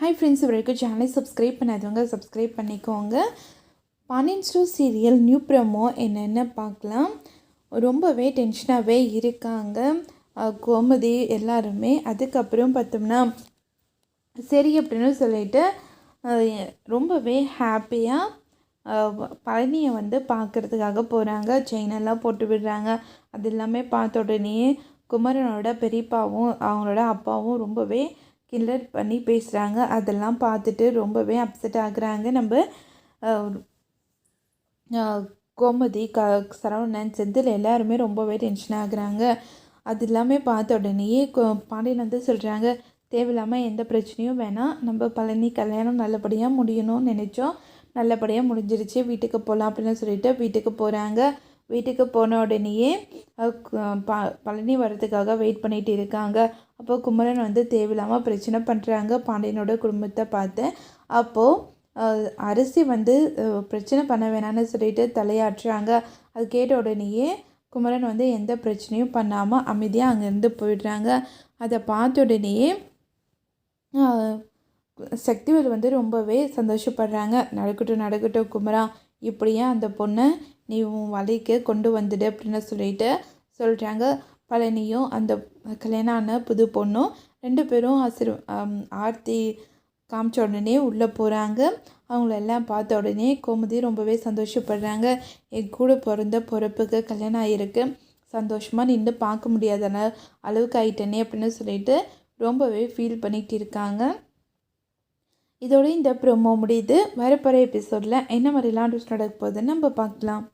Hi friends வரைக்கும் சேனலை subscribe பண்ணாதவங்க சப்ஸ்கிரைப் பண்ணிக்கோங்க. Pandian store serial new promo என்னென்ன பார்க்கலாம்? ரொம்பவே டென்ஷனாகவே இருக்காங்க. கோமதி எல்லாருமே. அதுக்கப்புறம் பார்த்தோம்னா சரி அப்படின்னு சொல்லிட்டு ரொம்பவே ஹாப்பியாக பழனியை வந்து பார்க்குறதுக்காக போகிறாங்க செயினெல்லாம் போட்டு விடுறாங்க. அது எல்லாமே பார்த்த உடனே குமரனோட பெரியப்பாவும் அவங்களோட அப்பாவும் ரொம்பவே கில்லர் பண்ணி பேசுகிறாங்க அதெல்லாம் பார்த்துட்டு ரொம்பவே அப்செட் ஆகுறாங்க. நம்ம கோமதி க சரவணன் செந்தில் எல்லாருமே ரொம்பவே டென்ஷன் ஆகுறாங்க. அது எல்லாமே பார்த்த உடனேயே பாண்டியன் வந்து சொல்கிறாங்க தேவையில்லாமல் எந்த பிரச்சனையும் வேணாம். நம்ம பழனி கல்யாணம் நல்லபடியாக முடியணும்னு நினச்சோம். நல்லபடியாக முடிஞ்சிருச்சு. வீட்டுக்கு போகலாம் அப்படின்னு சொல்லிட்டு வீட்டுக்கு போகிறாங்க வீட்டுக்கு போன உடனேயே ப பழனி வர்றதுக்காக வெயிட் பண்ணிகிட்டு இருக்காங்க. அப்போ குமரன் வந்து தேவையில்லாமல் பிரச்சனை பண்ணுறாங்க பாண்டியனோட குடும்பத்தை பார்த்து அப்போது அரிசி வந்து பிரச்சனை பண்ண வேணாம்னு சொல்லிட்டு தலையாட்டுறாங்க. அது கேட்ட உடனேயே குமரன் வந்து எந்த பிரச்சனையும் பண்ணாமல் அமைதியாக அங்கேருந்து போயிடுறாங்க. அதை பார்த்த உடனேயே சக்திவேல் வந்து ரொம்பவே சந்தோஷப்படுறாங்க. நடக்கட்டும் நடக்கட்டும் குமரா இப்படியே அந்த பொண்ணை நீ உன் வலைக்கு கொண்டு வந்துடு அப்படின்னு சொல்லிட்டு சொல்கிறாங்க பழனியும் அந்த கல்யாணம் ஆன புது பொண்ணும் ரெண்டு பேரும் ஆசிர் ஆர்த்தி காமிச்ச உடனே உள்ளே போகிறாங்க அவங்கள எல்லாம் பார்த்த உடனே கோமதி ரொம்பவே சந்தோஷப்படுறாங்க. என் கூட பிறந்த பிறப்புக்கு கல்யாணம் ஆகிருக்கு சந்தோஷமாக நின்று பார்க்க முடியாத அளவுக்கு ஆயிட்டனே அப்படின்னு சொல்லிட்டு ரொம்பவே ஃபீல் பண்ணிகிட்டு இருக்காங்க. இதோட இந்த ப்ரோமோ முடியுது. வரப்போகிற எபிசோடில் என்ன மாதிரிலாம் நடக்க போகுதுன்னு நம்ம பார்க்கலாம்.